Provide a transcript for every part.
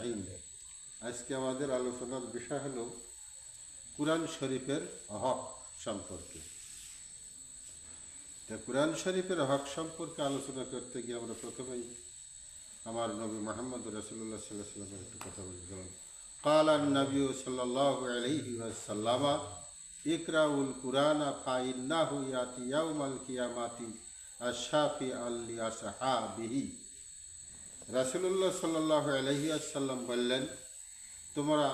কারিমে আজকে আমাদের আলোচনার বিষয় হল কুরআন শরীফের হক সম্পর্কে। তো কুরআন শরীফের হক সম্পর্কে আলোচনা করতে গিয়ে আমরা প্রথমেই আমার নবী মোহাম্মদ রসুল্লাহ সাল্লাহ সাল্লামের একটু কথা বলছিলাম কালান নবী সাল্লাহ আলহি সাল্লামা ইকরাউল কুরানা ফাইন্নাহু ইয়াতি ইয়াউমাল কিয়ামাতি আশাফি আল্লি আসহাবিহি রাসুল্লাহ সাল্লাহ আলহিয়াসাল্লাম বললেন, তোমরা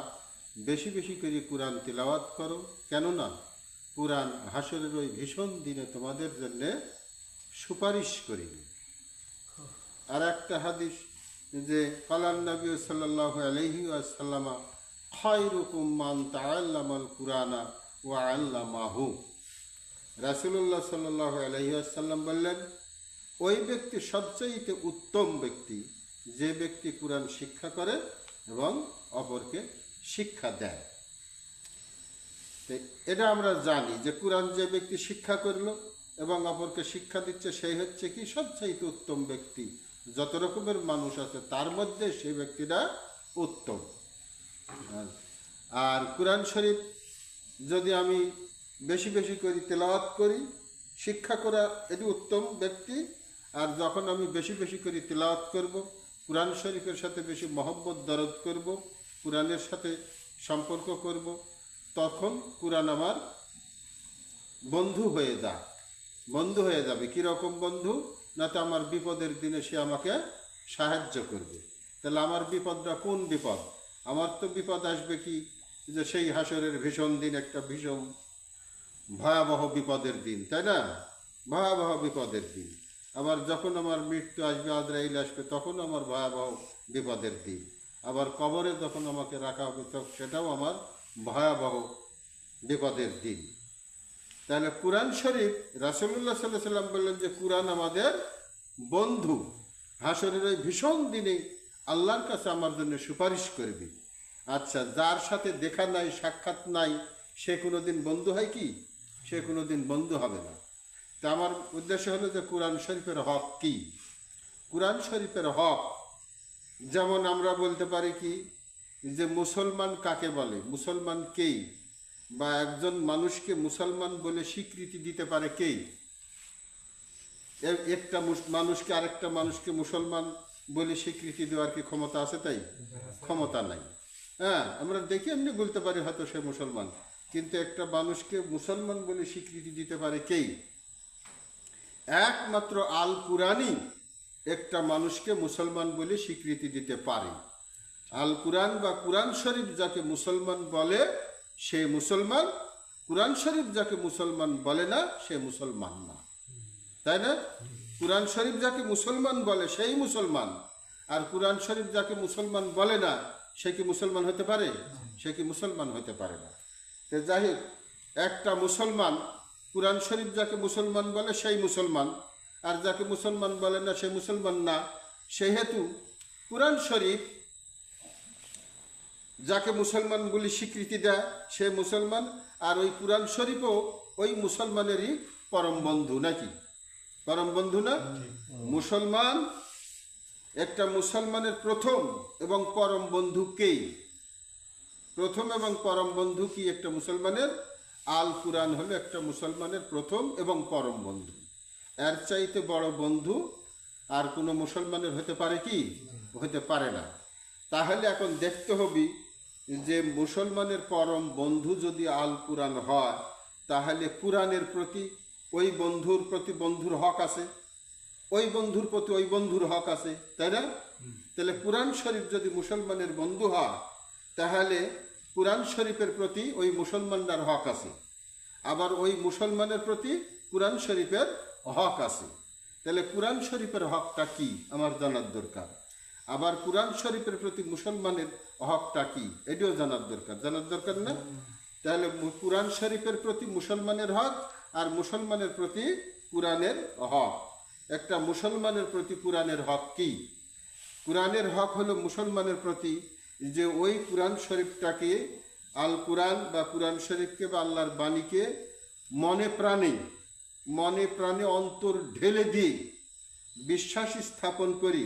বেশি বেশি করে কোরআন তিলাওয়াত করো। কেননা কোরআন হাসরের ওই ভীষণ দিনে তোমাদের জন্যে সুপারিশ করি আর একটা হাদিস যে, কালান নবী সাল্লাহ আলহি আসাল্লামা খয়রুকুম মান তাল্লামাল কুরানা ও আল্লামাহু। রাসুল্লাহ সাল্লাহ আলহি আসাল্লাম বললেন, ওই ব্যক্তি সবচেয়ে উত্তম ব্যক্তি যে ব্যক্তি কোরআন শিক্ষা করে এবং অপরকে শিক্ষা দেয়। এটা আমরা জানি যে কোরআন যে ব্যক্তি শিক্ষা করল এবং অপরকে শিক্ষা দিচ্ছে, সেই হচ্ছে কি সবচাইতে উত্তম ব্যক্তি। যত রকমের মানুষ আছে, তার মধ্যে সেই ব্যক্তিটা উত্তম। আর- আর কোরআন শরীফ যদি আমি বেশি বেশি করি, তেলাওয়াত করি, শিক্ষা করা, এটি উত্তম ব্যক্তি। আর যখন আমি বেশি বেশি করে, তেলাওয়াত করব কোরআন শরীফের সাথে বেশি মহব্বত দরদ করব, কোরআনের সাথে সম্পর্ক করব, তখন কোরআন আমার বন্ধু হয়ে যা, বন্ধু হয়ে যাবে। কীরকম বন্ধু? না তো আমার বিপদের দিনে সে আমাকে সাহায্য করবে। তাহলে আমার বিপদটা কোন বিপদ? আমার তো বিপদ আসবে কি? যে সেই হাসরের ভীষণ দিন, একটা ভীষণ ভয়াবহ বিপদের দিন, তাই না? ভয়াবহ বিপদের দিন। আবার যখন আমার মৃত্যু আসবে, আজরাইল আসবে, তখন আমার ভয়াবহ বিপদের দিন। আবার কবরে যখন আমাকে রাখা হবে, তখন সেটাও আমার ভয়াবহ বিপদের দিন। তাহলে কোরআন শরীফ রাসুল্লাহ সাল্লাহ সাল্লাম বললেন যে, কোরআন আমাদের বন্ধু। হাসরের ওই ভীষণ দিনে আল্লাহর কাছে আমার জন্য সুপারিশ করবে। আচ্ছা যার সাথে দেখা নাই, সাক্ষাৎ নাই, সে কোনোদিন বন্ধু হয় কি? সে কোনোদিন বন্ধু হবে না। তা আমার উদ্দেশ্য হলো যে কোরআন শরীফের হক কি? কোরআন শরীফের হক, যেমন আমরা বলতে পারি কি, যে মুসলমান কাকে বলে? মুসলমান কেই বা একজন মানুষকে মুসলমান বলে স্বীকৃতি দিতে পারে কেই একটা মানুষকে আরেকটা মানুষকে মুসলমান বলে স্বীকৃতি দেওয়ার কি ক্ষমতা আছে তাই? ক্ষমতা নাই। হ্যাঁ আমরা দেখি, এমনি বলতে পারি হয়তো সে মুসলমান। কিন্তু একটা মানুষকে মুসলমান বলে স্বীকৃতি দিতে পারে কেই একমাত্র আল কুরআনই একটা মানুষকে মুসলমান বলে স্বীকৃতি দিতে পারে। আল কুরআন বা কুরআন শরীফ যাকে মুসলমান বলে, সে মুসলমান। কুরআন শরীফ যাকে মুসলমান বলে না, সে মুসলমান না। তাই না? কুরআন শরীফ যাকে মুসলমান বলে, সেই মুসলমান। আর কুরআন শরীফ যাকে মুসলমান বলে না, সে কি মুসলমান হতে পারে? সে কি মুসলমান হতে পারে না। যাই হোক, একটা মুসলমান কুরআন শরীফ যাকে মুসলমান বলে সেই মুসলমান, আর যাকে মুসলমান বলে না সে মুসলমান না। সেহেতু কোরআন শরীফ যাকে মুসলমান বলে স্বীকৃতি দেয়, সে মুসলমান, আর ওই কোরআন শরীফও ওই মুসলমানেরই পরম বন্ধু নাকি? পরম বন্ধু না? মুসলমান, একটা মুসলমানের প্রথম এবং পরম বন্ধু কে? প্রথম এবং পরম বন্ধু কি একটা মুসলমানের? আল কুরআন হলো একটা মুসলমানের প্রথম এবং পরম বন্ধু। এর চাইতে বড় বন্ধু আর কোনো মুসলমানের হতে পারে কি? হতে পারে না। তাহলে এখন দেখতে হবে যে মুসলমানের পরম বন্ধু যদি আল কুরআন হয় তাহলে কুরআনের প্রতি ওই বন্ধুর প্রতি বন্ধুর হক আছে। ওই বন্ধুর প্রতি ওই বন্ধুর হক আছে তাই না? তাহলে কোরআন শরীফ যদি মুসলমানের বন্ধু হয় তাহলে কোরআন শরীফের প্রতি ওই মুসলমানদের হক আছে। আবার ওই মুসলমানের প্রতি কোরআন শরীফের হক আছে। তাহলে কোরআন শরীফের হকটা কি? আমার জানার দরকার। আবার কোরআন শরীফের প্রতি মুসলমানের হকটা কি? এটাও জানার দরকার। জানার দরকার না? তাহলে কোরআন শরীফের প্রতি মুসলমানের হক আর মুসলমানের প্রতি কোরআনের হক। একটা মুসলমানের প্রতি কোরআনের হক কি? কোরআনের হক হলো মুসলমানের প্রতি যে ওই কোরআন শরীফটাকে, আল কোরআন বা কোরআন শরীফকে বা আল্লাহর বাণীকে মনে প্রাণে মনে প্রাণে অন্তর ঢেলে দিয়ে বিশ্বাস স্থাপন করি,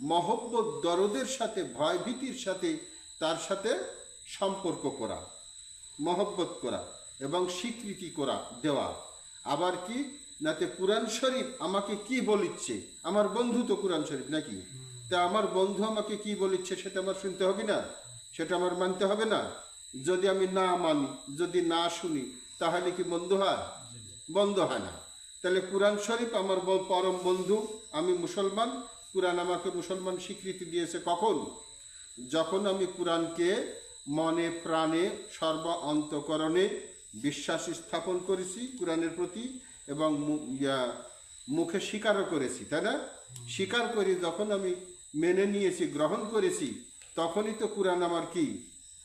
মহব্বত, দরদের সাথে, ভয়ভীতির সাথে তার সাথে সম্পর্ক করা, মহব্বত করা এবং স্বীকৃতি করা, দেওয়া। আবার কি? নাতে কোরআন শরীফ আমাকে কি বলিচ্ছে? আমার বন্ধু তো কোরআন শরীফ নাকি? তা আমার বন্ধু আমাকে কি বলিচ্ছে সেটা আমার শুনতে হবে না? সেটা আমার মানতে হবে না? যদি আমি না মানি, যদি না শুনি, তাহলে কি বন্ধু হয়? বন্ধ হয় না। তাহলে কোরআন শরীফ আমার পরম বন্ধু, আমি মুসলমান। কোরআন আমাকে মুসলমান স্বীকৃতি দিয়েছে কখন? যখন আমি কোরআনকে মনে, প্রাণে, সর্ব অন্তকরণে বিশ্বাস স্থাপন করেছি কোরআনের প্রতি এবং মুখে স্বীকারও করেছি, তাই না? স্বীকার করি যখন আমি মেনে নিয়েছি গ্রহণ করেছি, তখনই তো কোরআন আমার কি?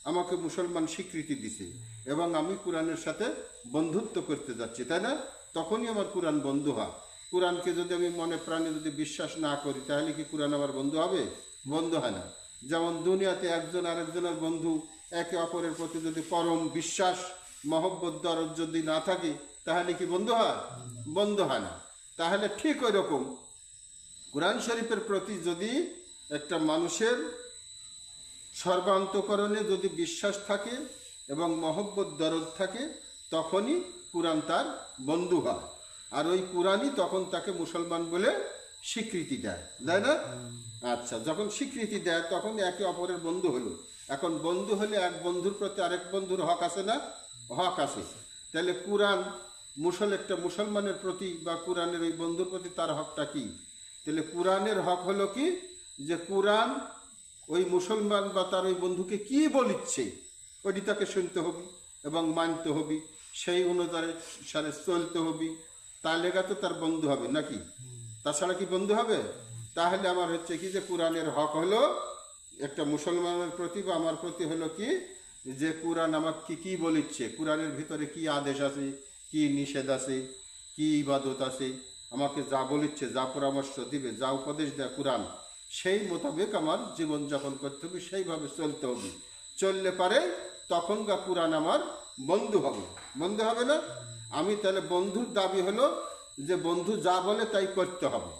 আমাকে মুসলমান স্বীকৃতি দিছে এবং আমি কোরআনের সাথে বন্ধুত্ব করতে যাচ্ছি, তাই না? তখনই আমার কোরআন বন্ধু হয়। কোরআনকে যদি আমি মনে প্রাণে যদি বিশ্বাস না করি, তাহলে কি কোরআন আমার বন্ধু হবে? বন্ধু হয় না। যেমন দুনিয়াতে একজন আরেকজনের বন্ধু একে অপরের প্রতি যদি পরম বিশ্বাস, মহব্বত, দরদ যদি না থাকে, তাহলে কি বন্ধু হয়? বন্ধু হয় না। তাহলে ঠিক ওই রকম কোরআন শরীফের প্রতি যদি একটা মানুষের সর্বান্তকরণে যদি বিশ্বাস থাকে এবং মহব্বত, দরদ থাকে, তখনই কোরআন তার বন্ধু হয়। আর ওই কোরআনই তখন তাকে মুসলমান বলে স্বীকৃতি দেয়। তাই না? আচ্ছা যখন স্বীকৃতি দেয়, তখন একে অপরের বন্ধু হলো। এখন বন্ধু হলে এক বন্ধুর প্রতি আরেক বন্ধুর হক আছে না? হক আছে। তাহলে কোরআন, মুসল, একটা মুসলমানের প্রতি বা কোরআনের ওই বন্ধুর প্রতি তার হকটা কি? তাহলে কোরআনের হক হলো কি? যে কোরআন ওই মুসলমান বা তার ওই বন্ধুকে কি বলিচ্ছে, ওইটি তাকে শুনতে হবে এবং মানতে হবে। সেই অনুযায়ী সারে চলতে হবে। তার লেগা তো তার বন্ধু হবে নাকি? তাছাড়া কি বন্ধু হবে? তাহলে আমার হচ্ছে কি যে কোরআনের হক হলো একটা মুসলমানের প্রতি বা আমার প্রতি হলো কি যে কোরআন আমাকে কি বলিচ্ছে? কোরআনের ভিতরে কি আদেশ আছে, কি নিষেধ আছে, কি ইবাদত আছে? আমাকে যা বলিচ্ছে, যা পরামর্শ দিবে, যা উপদেশ দেয় কোরআন সেই মোতাবেক আমার জীবনযাপন করতে হবে, সেইভাবে চলতে হবে। চললে পারে তখন গা কোরআন আমার বন্ধু হবে। বন্ধু হবে না? আমি তাহলে বন্ধুর দাবি হলো যে বন্ধু যা বলে তাই করতে হবে।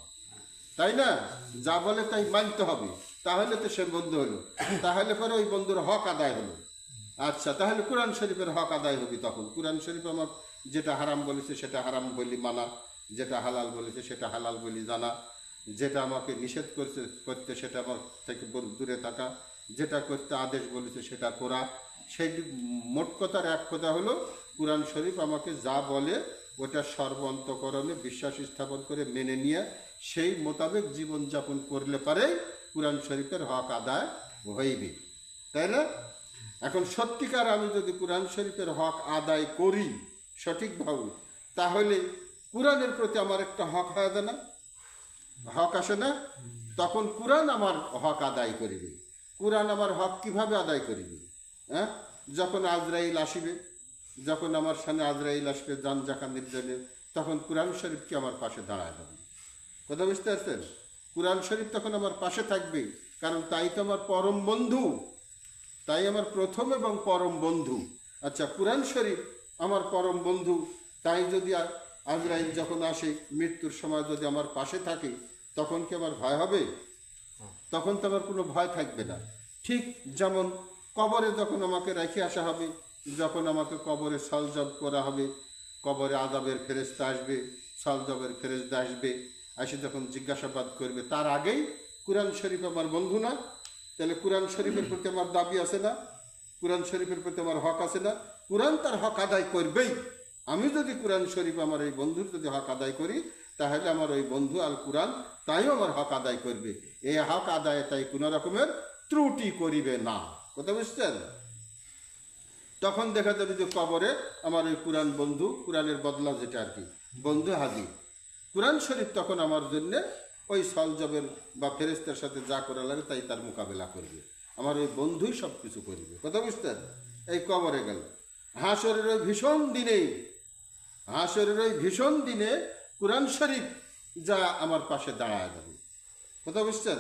তাই না? যা বলে তাই মানতে হবে। তাহলে তো সে বন্ধু হলো। তাহলে পরে ওই বন্ধুর হক আদায় হলো। আচ্ছা তাহলে কোরআন শরীফের হক আদায় হবে তখন। কোরআন শরীফ আমার যেটা হারাম বলেছে সেটা হারাম বলি মানা, যেটা হালাল বলেছে সেটা হালাল বলি জানা। যেটা আমাকে নিষেধ করতে করতে সেটা আমার থেকে দূরে থাকা। যেটা করতে আদেশ বলেছে সেটা করা। সেই মোট কথার এক কথা হলো, কোরআন শরীফ আমাকে যা বলে ওটা সর্বান্তকরণে বিশ্বাস স্থাপন করে মেনে নিয়ে সেই মোতাবেক জীবনযাপন করলে পারে কোরআন শরীফের হক আদায় হইবে। তাই না? এখন সত্যিকার আমি যদি কোরআন শরীফের হক আদায় করি সঠিকভাবে তাহলে কোরআনের প্রতি আমার একটা হক হয়ে না? হক আসে না? তখন কোরআন আমার হক আদায় করিবে। কোরআন আমার হক কীভাবে আদায় করিবে? হ্যাঁ? যখন আজরাইল আসিবে, যখন আমার সামনে আজরাইল আসবে জান জাকানের জন্য, তখন কোরআন শরীফকে আমার পাশে দাঁড়ায় দেবে কথা বুঝতে পারছেন? কোরআন শরীফ তখন আমার পাশে থাকবে, কারণ তাই তো আমার পরম বন্ধু। তাই আমার প্রথম এবং পরম বন্ধু। আচ্ছা কোরআন শরীফ আমার পরম বন্ধু, তাই যদি আজরাইল যখন আসে, মৃত্যুর সময় যদি আমার পাশে থাকে তখন কি আমার ভয় হবে? তখন তো আমার কোনো ভয় থাকবে না। ঠিক যেমন কবরে যখন আমাকে রেখে আসা হবে, যখন আমাকে কবরে সলজব করা হবে, কবরে আদাবের ফেরেস্তা আসবে সলজবের ফেরেস্তা আসবে, এসে যখন জিজ্ঞাসাবাদ করবে, তার আগেই কোরআন শরীফ আমার বন্ধু না। তাহলে কোরআন শরীফের প্রতি আমার দাবি আছে না? কোরআন শরীফের প্রতি আমার হক আছে না? কোরআন তার হক আদায় করবেই। আমি যদি কোরআন শরীফ আমার এই বন্ধুর যদি হক আদায় করি তাহলে আমার ওই বন্ধু আল কোরআন তাইও আমার হক আদায় করবে। এই হক আদায়ে তাই কোনো রকমের ত্রুটি করিবে না। কথা বুঝছেন? তখন দেখা যাবে যে কবরে আমার ওই কোরআন বন্ধু, কোরআনের বদলা যেটা আর কি, বন্ধু হাজির। কোরআন শরীফ তখন আমার জন্য ওই সলজবের বা ফেরেস্তার সাথে যা করা লাগে তাই তার মোকাবেলা করবে। আমার ওই বন্ধুই সব কিছু করবে। কথা বুঝতেন এই কবরে গেল। হাসরের ওই ভীষণ দিনে, হাসরের ওই ভীষণ দিনে কোরআন শরীফ যা আমার পাশে দাঁড়ায় যাবে কথা বুঝছেন?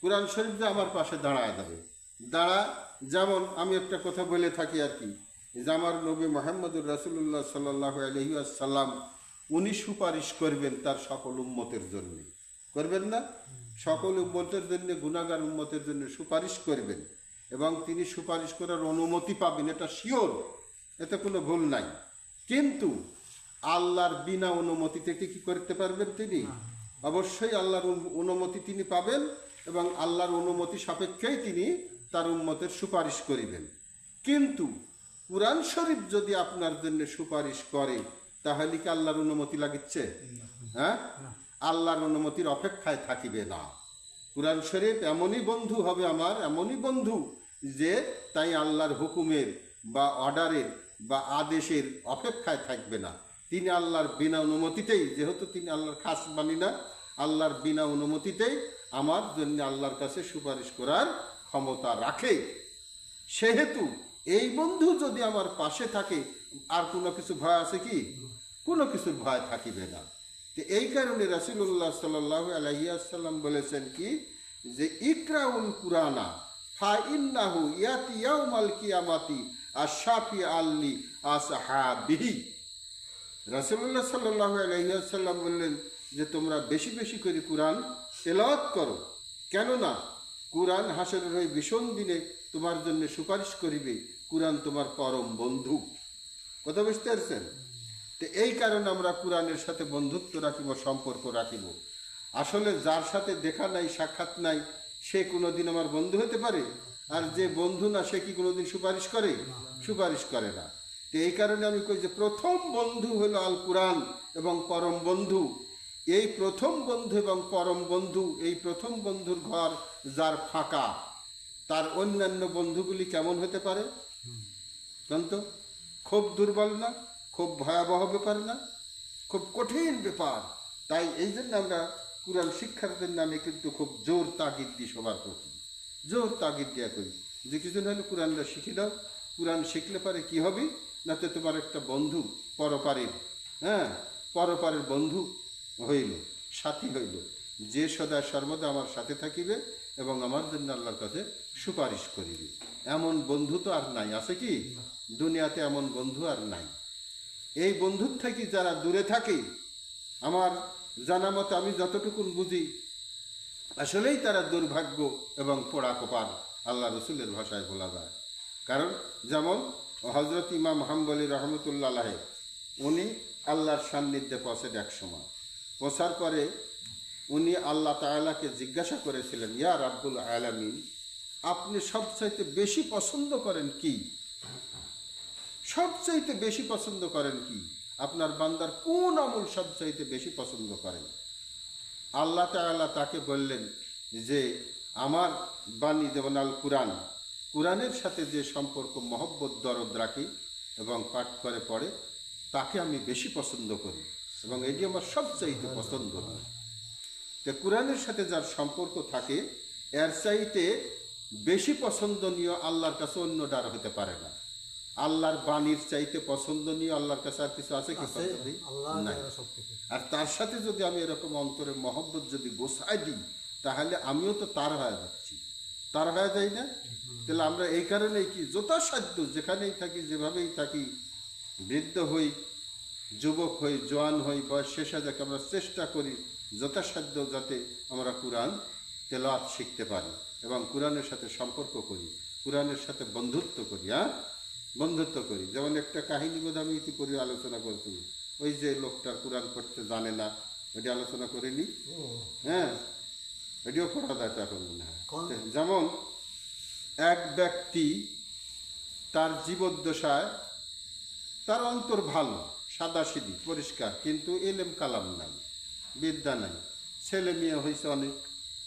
কোরআন শরীফ যা আমার পাশে দাঁড়ায় যাবে দাঁড়া, যেমন আমি একটা কথা বলে থাকি আর কি, যে আমার নবী মোহাম্মদুর রাসুল্লাহ সাল্লাহ আলহি আসাল্লাম উনি সুপারিশ করবেন তার সকল উম্মতের জন্য। করবেন না? সকল উম্মতের জন্য গুণাগার উম্মতের জন্য সুপারিশ করবেন। এবং তিনি সুপারিশ করার অনুমতি পাবেন, এটা শিওর, এতে কোনো ভুল নাই। কিন্তু আল্লাহর বিনা অনুমতি থেকে কি করতে পারবেন তিনি? অবশ্যই আল্লাহর অনুমতি তিনি পাবেন এবং আল্লাহর অনুমতি সাপেক্ষেই তিনি তার উম্মতের সুপারিশ করিবেন। কিন্তু কোরআন শরীফ যদি আপনার জন্য সুপারিশ করে তাহলে কি আল্লাহর অনুমতি লাগিচ্ছে? হ্যাঁ? আল্লাহর অনুমতির অপেক্ষায় থাকিবে না। কোরআন শরীফ এমনই বন্ধু হবে আমার এমনই বন্ধু যে তাই আল্লাহর হুকুমের বা অর্ডারের বা আদেশের অপেক্ষায় থাকবে না। তিনি আল্লাহর বিনা অনুমতিতেই, যেহেতু তিনি আল্লাহর খাস মানি না, আল্লাহর বিনা অনুমতিতেই আমার জন্য আল্লাহর কাছে সুপারিশ করার ক্ষমতা রাখে। সেহেতু এই বন্ধু যদি আমার পাশে থাকে, আর কোনো কিছু ভয় আছে কি? কোনো কিছুর ভয় থাকিবে না। তো এই কারণে রাসুল্লাহ সাল্লাহ আলহিয়াসাল্লাম বলেছেন কি? যে ইকরাউল কুরানা ফা ইন্নাহু ইয়াতি ইয়াউমাল কিয়ামাতি আশাফি আল্লি আসহাবিহি রাসুল্লাহ সাল্লাহ আলহিহাসাল্লাম বললেন যে, তোমরা বেশি বেশি করে কোরআন তেলাওয়াত করো। কেননা কোরআন হাসরের ওই ভীষণ দিনে তোমার জন্য সুপারিশ করিবে। কোরআন তোমার পরম বন্ধু। কথা বুঝতে পারছেন? তো এই কারণে আমরা কোরআনের সাথে বন্ধুত্ব রাখিব, সম্পর্ক রাখিব। আসলে যার সাথে দেখা নাই, সাক্ষাৎ নাই, সে কোনোদিন আমার বন্ধু হতে পারে? আর যে বন্ধু না, সে কি কোনোদিন সুপারিশ করে? সুপারিশ করে না। তো এই কারণে আমি কই যে প্রথম বন্ধু হলো আল কোরআন এবং পরম বন্ধু। এই প্রথম বন্ধু এবং পরম বন্ধু, এই প্রথম বন্ধুর ঘর যার ফাঁকা, তার অন্যান্য বন্ধুগুলি কেমন হতে পারে? জানত? খুব দুর্বল না, খুব ভয়াবহ ব্যাপার না, খুব কঠিন ব্যাপার। তাই এই জন্য আমরা কোরআন শিক্ষার নামে কিন্তু খুব জোর তাগিদ দিই সবার প্রতি, জোর তাগিদ দেওয়া করি যে কিছু না হলে কোরআনটা শিখে দাও। কোরআন শিখলে পারে কি হবে? না তো তোমার একটা বন্ধু পরপারের হ্যাঁ? পরপারের বন্ধু হইল সাথী হইল। যে সদা সর্বদা আমার সাথে থাকিবে এবং আমার জন্য আল্লাহর কাছে সুপারিশ করিবে। এমন বন্ধু তো আর নাই আছে কি? দুনিয়াতে এমন বন্ধু আর নাই। এই বন্ধুর থেকে যারা দূরে থাকে আমার জানা মতো আমি যতটুকুন বুঝি আসলেই তারা দুর্ভাগ্য এবং পোড়া কোপার আল্লাহ রসুলের ভাষায় বলা যায়। কারণ যেমন হজরত ইমাম হাম্বলি রহমতুল্লাহ উনি আল্লাহর সান্নিধ্যে পৌঁছেন এক সময়। পরে উনি আল্লাহ তাআলাকে জিজ্ঞাসা করেছিলেন, ইয়া রাব্বুল আলামিন, আপনি সবচাইতে বেশি পছন্দ করেন কি? সবচাইতে বেশি পছন্দ করেন কি? আপনার বান্দার কোন আমল সবচাইতে বেশি পছন্দ করেন? আল্লাহ তাআলা তাকে বললেন যে, আমার বাণী যেমন আল কুরআন কোরআনের সাথে যে সম্পর্ক মহব্বত দরদ রাখি এবং পাঠ করে পড়ে তাকে আমি বেশি পছন্দ করি এবং এটি আমার সবচাইতে পছন্দ। তো কোরআনের সাথে যার সম্পর্ক থাকে এর চাইতে বেশি পছন্দনীয় আল্লাহর কাছে অন্য ডার হতে পারে না। আল্লাহর বাণীর চাইতে পছন্দনীয় আল্লাহর কাছে আর কিছু আছে কি আর তার সাথে যদি আমি এরকম অন্তরে মহব্বত যদি গোসাই দিই তাহলে আমিও তো তার হয়ে যাচ্ছি। তার হয়ে যাই না? তাহলে আমরা এই কারণেই কি যথাসাধ্য যেখানেই থাকি যেভাবেই থাকি বৃদ্ধ হই যুবক হই জোয়ান হই বয়স শেষে যাকে আমরা চেষ্টা করি যথাসাধ্য যাতে আমরা কোরআন তেলাওয়াত শিখতে পারি এবং কোরআনের সাথে সম্পর্ক করি কোরআনের সাথে বন্ধুত্ব করি হ্যাঁ? বন্ধুত্ব করি। যেমন একটা কাহিনী বোধ আমি ইতিপূর্বে আলোচনা করছি। ওই যে লোকটা কোরআন পড়তে জানে না ওইটা আলোচনা করিনি? হ্যাঁ? এটিও পড়া যায় তো এখন মনে হয় যেমন এক ব্যক্তি তার জীবদ্দশায় তার অন্তর ভালো সাদাসিধি পরিষ্কার কিন্তু এলেম কালাম নাই বিদ্যা নাই। ছেলে মেয়ে হয়েছে অনেক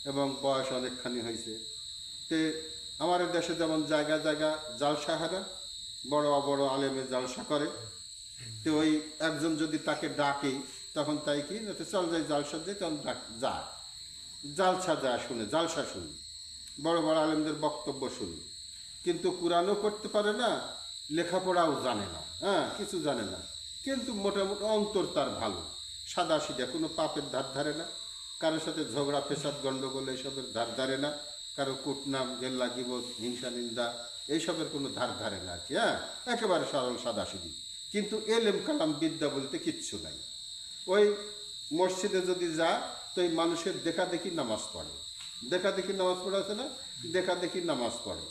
এবং বয়স অনেকখানি হয়েছে। তে আমাদের দেশে যেমন জায়গা জায়গা জালসা হারা বড় বড় আলেমে জালসা করে। তো ওই একজন যদি তাকে ডাকে তখন তাই কি? না চল যাই জালসা যাই তখন ডাক যায়। জালসা যা শুনে জালসা শুনি, বড় বড় আলেমদের বক্তব্য শুনি। কিন্তু কোরআনও করতে পারে না, লেখাপড়াও জানে না হ্যাঁ কিছু জানে না। কিন্তু মোটামুটি অন্তর তার ভালো। সাদা সিধা কোনো পাপের ধার ধারে না, কারোর সাথে ঝগড়া পেশাদ গণ্ডগোল এইসবের ধার ধারে না, কারও কুটনাম গেল্লা গিবত হিংসা, নিন্দা এইসবের কোনো ধার ধারে না আর কি হ্যাঁ একেবারে সরল সাদা সিধি। কিন্তু এলেম, কালাম, বিদ্যা বলতে কিচ্ছু নাই। ওই মসজিদে যদি যা তো এই মানুষের দেখা দেখি নামাজ পড়ে। দেখা দেখি নামাজ পড়ে আছে না? দেখা দেখি নামাজ পড়ে।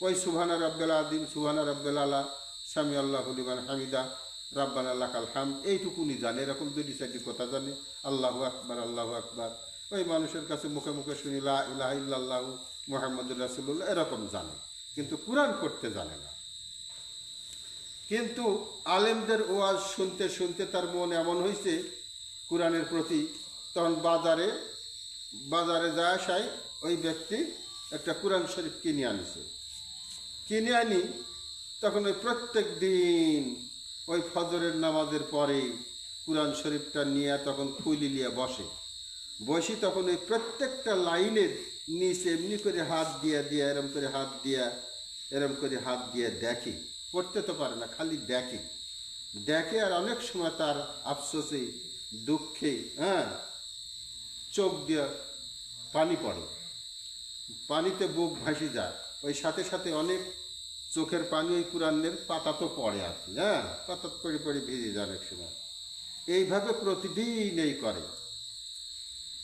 ওই সুহানা রব্বেল আদিম সুহানা রব্বেল আলা, সামি আল্লাহ হলিমান হামিদা, রাব্বান আল্লাহ কাল হাম এইটুকুনি জানে, এরকম দুটি চারটি কথা জানে। আল্লাহু আকবার আল্লাহু আকবার। ওই মানুষের কাছে মুখে মুখে শুনি, লা ইলাহা ইল্লাল্লাহু মুহাম্মাদুর রাসূলুল্লাহ, এরকম জানে। কিন্তু কোরআন করতে জানে না। কিন্তু আলেমদের ওয়াজ শুনতে শুনতে তার মন এমন হয়েছে কোরআনের প্রতি তখন বাজারে বাজারে যায় আসায় ওই ব্যক্তি একটা কোরআন শরীফ কিনে আনিছে। কিনে আনি, তখন ওই প্রত্যেক দিন ওই ফজরের নামাজের পরে কোরআন শরীফটা নিয়ে তখন খুলি নিয়ে বসে। বসি তখন ওই প্রত্যেকটা লাইনের নিচে এমনি করে হাত দিয়া দিয়া, এরম করে হাত দিয়া, এরম করে হাত দিয়ে দেখে। পড়তে তো পারে না, খালি দেখে। দেখে আর অনেক সময় তার আফসোসে, দুঃখে হ্যাঁ চোখ দিয়ে পানি পড়ে। পানিতে বুক ভাসি যায়। ওই সাথে সাথে অনেক চোখের পানি ওই কোরআনের পাতা তো পড়ে আর কি হ্যাঁ? পাতা পড়ে পড়ে ভিজে যায় অনেক সময়। এইভাবে প্রতিদিন এই করে।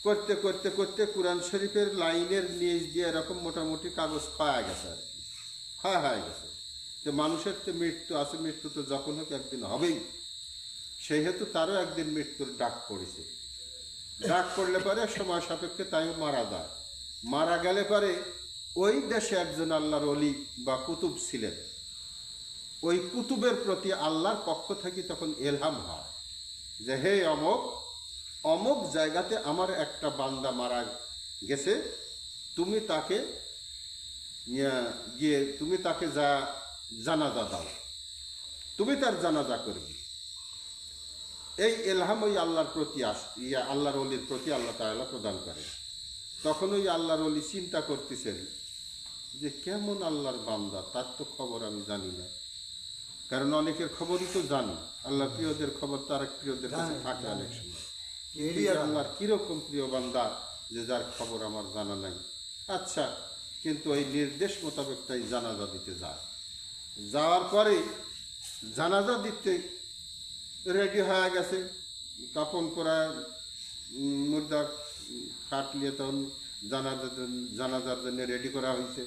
করতে করতে করতে কোরআন শরীফের লাইনের নিচ দিয়ে এরকম মোটামুটি কাগজ ক্ষয়া গেছে আর কি। ক্ষয় হয়ে গেছে। তো মানুষের তো মৃত্যু আছে, মৃত্যু তো যখন হোক একদিন হবেই। সেহেতু তারও একদিন মৃত্যুর ডাক পড়েছে। ডাক পড়লে পরে সময় সাপেক্ষে তাই মারা যায়। মারা গেলে পরে ওই দেশে একজন আল্লাহর অলি বা কুতুব ছিলেন। ওই কুতুবের প্রতি আল্লাহর পক্ষ থেকে তখন এলহাম হয় যে, হে অমক অমক জায়গাতে আমার একটা বান্দা মারা গেছে। তুমি তাকে গিয়ে তুমি তাকে যা, জানাজা দাও। তুমি তার জানাজা করবে। এই এলহাম ওই আল্লাহর প্রতি আস ইয়া আল্লাহর অলির প্রতি আল্লাহ তাআলা প্রদান করে। তখন ওই আল্লাহর অলি চিন্তা করতেছেন যে কেমন আল্লাহর বান্দা তার তো খবর আমি জানি না। কারণ অনেকের খবরই তো জানি। আল্লাহ প্রিয়দের খবর তার প্রিয়দের কাছে থাকে। অনেক সময়। আল্লাহর কীরকম প্রিয় বান্দা যে যার খবর আমার জানা নাই? আচ্ছা কিন্তু এই নির্দেশ মোতাবেক তাই জানাজা দিতে যায়। যাওয়ার পরে জানাজা দিতে রেডি হয়ে গেছে। কাপন করা মুর্দা কাটলিয়ে তখন জানাজার জানাজার জন্য রেডি করা হয়েছে।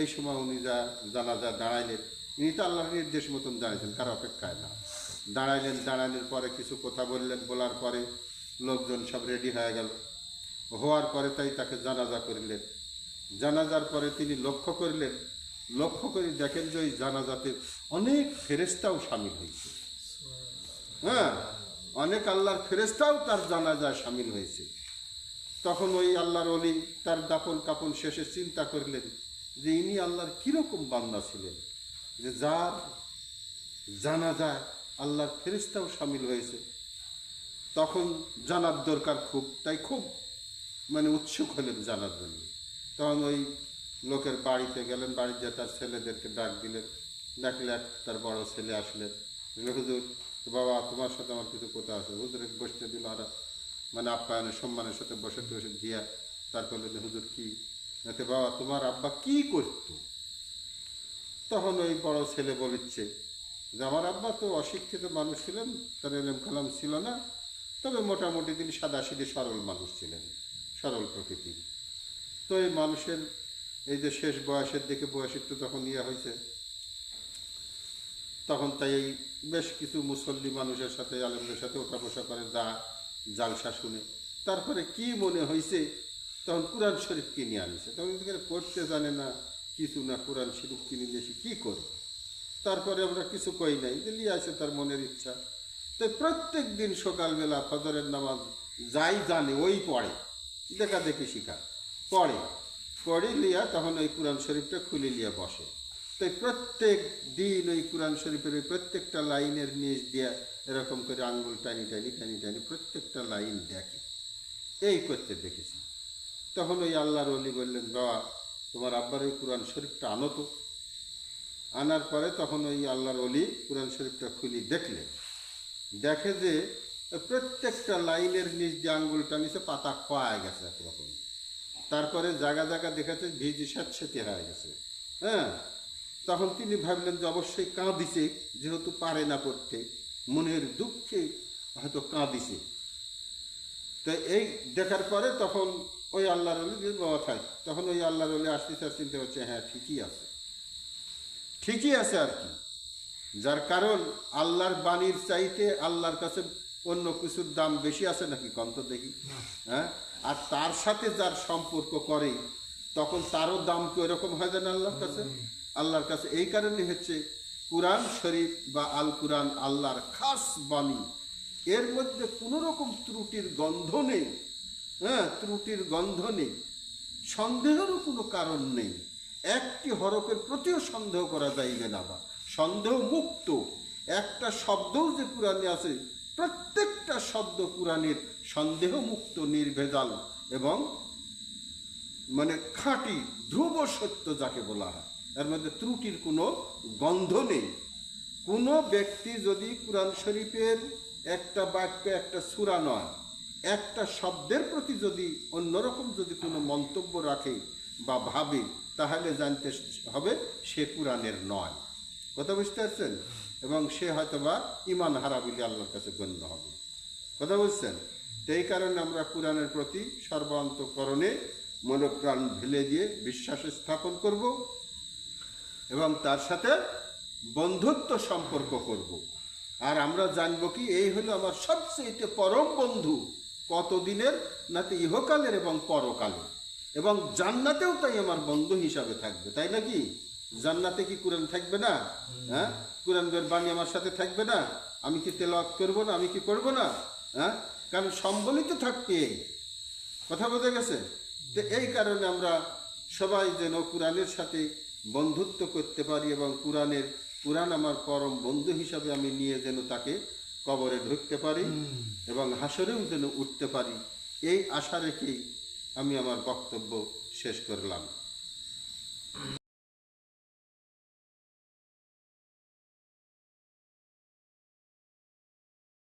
এই সময় উনি যা জানাজা দাঁড়াইলেন, ইনি তো আল্লাহর নির্দেশ মতন দাঁড়াইছেন, কার অপেক্ষায় না। দাঁড়াইলেন দাঁড়ানোর পরে কিছু কথা বললেন, বলার পরে লোকজন সব রেডি হয়ে গেল। হওয়ার পরে তাই তাকে জানাজা করিলেন। জানাজার পরে তিনি লক্ষ্য করলেন, লক্ষ্য করে দেখেন যে ওই জানাজাতে অনেক ফেরেস্তাও সামিল হয়েছে। হ্যাঁ অনেক আল্লাহর ফেরেস্তাও তার জানাজায় সামিল হয়েছে। তখন ওই আল্লাহর অলি তার দাপন কাপন শেষে চিন্তা করলেন যে ইনি আল্লাহর কীরকম বান্দা ছিলেন যে যার জানাজায় আল্লাহর ফেরেস্তাও সামিল হয়েছে। তখন জানার দরকার খুব তাই খুব মানে উৎসুক হলেন জানার জন্য। তখন ওই লোকের বাড়িতে গেলেন বাড়িতে তার ছেলেদেরকে ডাক দিলেন এক তার বড় ছেলে আসলেন। বলল, হুজুর বাবা তোমার সাথে আমার কিছু কথা আছে। হুজুরে বসতে দিল আর মানে আপ্যায়নের সম্মানের সাথে বসে বসে দিয়া তারপর বলল, হুজুর কি? নাকি বাবা তোমার আব্বা কি করতো? তখন ওই বড় ছেলে বলিচ্ছে যে আমার আব্বা তো অশিক্ষিত মানুষ ছিলেন তার এলেম কালাম ছিল না তবে মোটামুটি তিনি সাদা সিধে সরল মানুষ ছিলেন সরল প্রকৃতির। তো এই মানুষের এই যে শেষ বয়সের দিকে বয়সের তো তখন ইয়ে হয়েছে তখন তাই এই বেশ কিছু মুসল্লি মানুষের সাথে, আলেমদের সাথে ওঠা বসা করে, যা জালসা শুনে। তারপরে কি মনে হয়েছে তখন কোরআন শরীফ কিনে আনছে? তখন পড়তে জানে না, কিছু না, কোরআন শরীফ কিনে নিয়ে কী করবে? তারপরে আমরা কিছু কই নাই নিয়ে আসে তার মনের ইচ্ছা। তো প্রত্যেক দিন সকালবেলা ফজরের নামাজ যাই জানে, ওই পড়ে। দেখা দেখি শিখা। পড়ে। পড়ে লিয়া তখন ওই কোরআন শরীফটা খুলে লিয়া বসে। তো প্রত্যেক দিন ওই কোরআন শরীফের ওই প্রত্যেকটা লাইনের নিচ দিয়া এরকম করে আঙ্গুল টানি টানি টানি টানি প্রত্যেকটা লাইন দেখে। এই করতে দেখেছি। তখন ওই আল্লাহর অলি বললেন, বাবা, তোমার আব্বার ওই কোরআন শরীফটা আনো তো। আনার পরে তখন ওই আল্লাহর অলি কোরআন শরীফটা খুলি দেখলেন। দেখে যে প্রত্যেকটা লাইনের নিচ দিয়ে আঙ্গুলটা নিচে পাতা খোয়া গেছে একরকম তারপরে জায়গা জায়গা দেখাচ্ছে ভিজি স্যাঁতস্যাঁতে হয়ে গেছে। হ্যাঁ? তখন তিনি ভাবলেন যে অবশ্যই কাঁদিছে যেহেতু পারে না পড়তে। মনের দুঃখে হয়তো কাঁদিছে। তো এই দেখার পরে তখন ওই আল্লাহর অলি বাবা তখন ওই আল্লাহর অলি আসতে তার চিন্তা হচ্ছে হ্যাঁ ঠিকই আছে। ঠিকই আছে আর কি। যার কারণ আল্লাহর বাণীর চাইতে আল্লাহর কাছে অন্য কিছুর দাম বেশি আছে নাকি? কম তো দেখি। হ্যাঁ? আর তার সাথে যার সম্পর্ক করে তখন তারও দাম কি ওরকম হয় জানে আল্লাহর কাছে? আল্লাহর কাছে এই কারণে হচ্ছে কোরআন শরীফ বা আল কোরআন আল্লাহর খাস বাণী। এর মধ্যে কোনো রকম ত্রুটির গন্ধ নেই। হ্যাঁ ত্রুটির গন্ধ নেই। সন্দেহেরও কোনো কারণ নেই। একটি হরফের প্রতিও সন্দেহ করা যাইবে না বা। সন্দেহ মুক্ত। একটা শব্দও যে কোরআনে আছে, প্রত্যেকটা শব্দ কোরআনের সন্দেহ মুক্ত, নির্ভেজাল এবং মানে খাঁটি, ধ্রুব সত্য যাকে বলা হয়। এর মধ্যে ত্রুটির কোনো গন্ধ নেই। কোনো ব্যক্তি যদি কোরআন শরীফের একটা বাক্য, একটা সুরা নয়, একটা শব্দের প্রতি যদি অন্যরকম যদি কোনো মন্তব্য রাখে বা ভাবে, তাহলে জানতে হবে সে কোরআনের নয়। কথা বুঝতে পারছেন? এবং সে হয়তোবা ইমান হারা বলে আল্লাহর কাছে গণ্য হবে। কথা বুঝছেন? এই কারণে আমরা কোরআনের প্রতি সর্বান্তকরণে মনোপ্রাণ ঢেলে দিয়ে বিশ্বাস স্থাপন করব। এবং তার সাথে বন্ধুত্ব সম্পর্ক করব। আর আমরা জানব কি, এই হলো আমার সবচেয়ে পরম বন্ধু, কতদিনের নাতে ইহকালের এবং পরকালের। এবং জান্নাতেও তাই আমার বন্ধু হিসাবে থাকবে, তাই নাকি? জান্নাতে কি কোরআন থাকবে না? হ্যাঁ? কোরআনের বাণী আমার সাথে থাকবে না? আমি কি তেলাওয়াত করব না? আমি কি করব না? হ্যাঁ? কারণ সম্বলিত থাকবে কথা বোঝা গেছে? তো এই কারণে আমরা সবাই যেন কোরআনের সাথে বন্ধুত্ব করতে পারি এবং কোরআনের কোরআন আমার পরম বন্ধু হিসাবে আমি নিয়ে যেন তাকে কবরে ঢুকতে পারি এবং হাসরেও যেন উঠতে পারি। এই আশা রেখেই আমি আমার বক্তব্য শেষ করলাম।